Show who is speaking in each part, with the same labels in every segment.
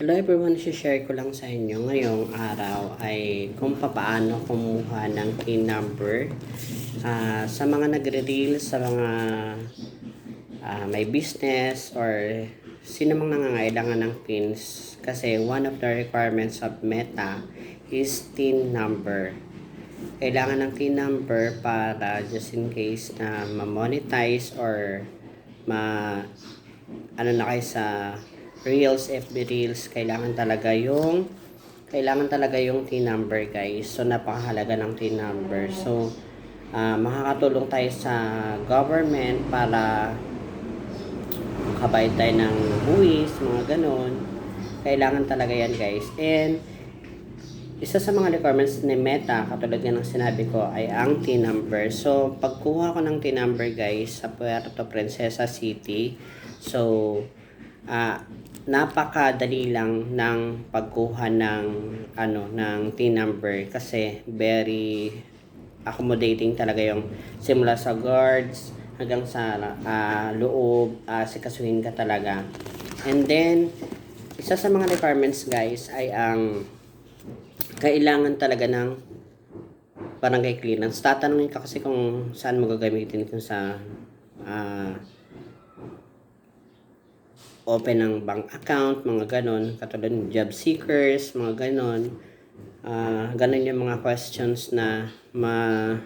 Speaker 1: Hello everyone, share ko lang sa inyo ngayong araw ay kung paano kumuha ng PIN number Ah, sa mga nagre-reels, sa mga ah, may business or sino mang nangangailangan ng pins kasi one of the requirements of Meta is TIN number. Kailangan ng TIN number para just in case na ma-monetize or ma ano na kayo sa Reels, FB Reels, kailangan talaga yung kailangan talaga yung T number guys. So napakahalaga ng T number. So ah, makakatulong tayo sa government para makabayad tayo ng buwis, mga ganon. Kailangan talaga yan guys. And isa sa mga requirements ni Meta, katulad nga ng sinabi ko, ay ang T number. So, pagkuha ko ng T number guys sa Puerto Princesa City, so, ah napakadali lang ng pagkuha ng ano ng T number kasi very accommodating talaga yung simula sa guards hanggang sa ah, loob uh, sikasuhin ka talaga and then isa sa mga requirements guys ay ang kailangan talaga ng barangay clearance. Tatanungin ka kasi kung saan mo gagamitin kung sa ah, open ng bank account, mga ganon, katulad ng job seekers, mga ganon. Ah, ganon yung mga questions na ma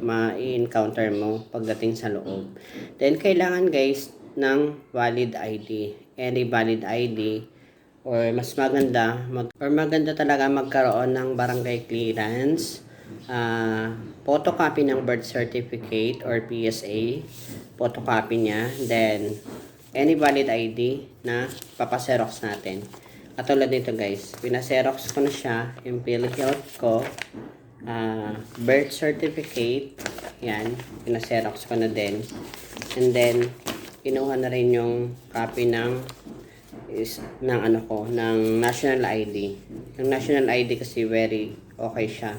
Speaker 1: ma-encounter mo pagdating sa loob. Then, kailangan guys ng valid ID. Any valid ID or mas maganda mag, or maganda talaga magkaroon ng barangay clearance ah photocopy ng birth certificate or PSA photocopy niya then any valid ID na papaserox natin katulad nito guys pinaserox ko na siya yung PhilHealth ko ah birth certificate yan pinaserox ko na din and then kinuha na rin yung copy ng is ng ano ko, ng national ID. Yung national ID kasi very okay siya.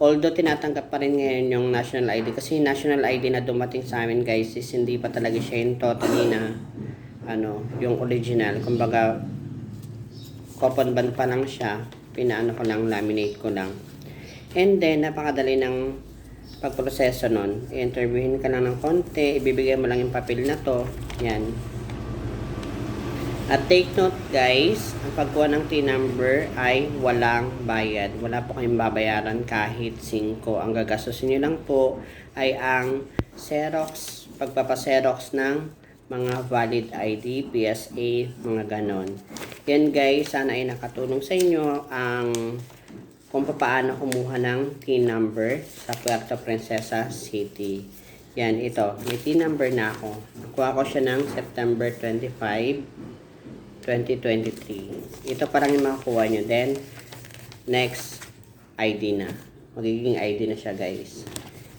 Speaker 1: Although tinatanggap pa rin ngayon yung national ID kasi national ID na dumating sa amin guys is hindi pa talaga siya yung totally na ano, yung original. Kumbaga coupon band pa lang siya. Pinaano ko lang, laminate ko lang. And then napakadali ng pagproseso nun. I-interviewin ka lang ng konti, ibibigay mo lang yung papel na to. Yan, at take note guys, ang pagkuha ng T number ay walang bayad. Wala po kayong babayaran kahit 5. Ang gagastusin nyo lang po ay ang Xerox, pagpapaserox ng mga valid ID, PSA, mga ganon. Yan guys, sana ay nakatulong sa inyo ang kung paano kumuha ng T number sa Puerto Princesa City. Yan, ito. May T number na ako. Nakuha ko siya ng September 25, 2023. Ito parang yung makukuha nyo. Then, next, ID na. Magiging ID na siya, guys.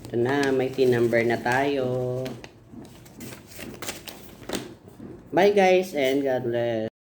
Speaker 1: Ito na, may T number na tayo. Bye, guys, and God bless.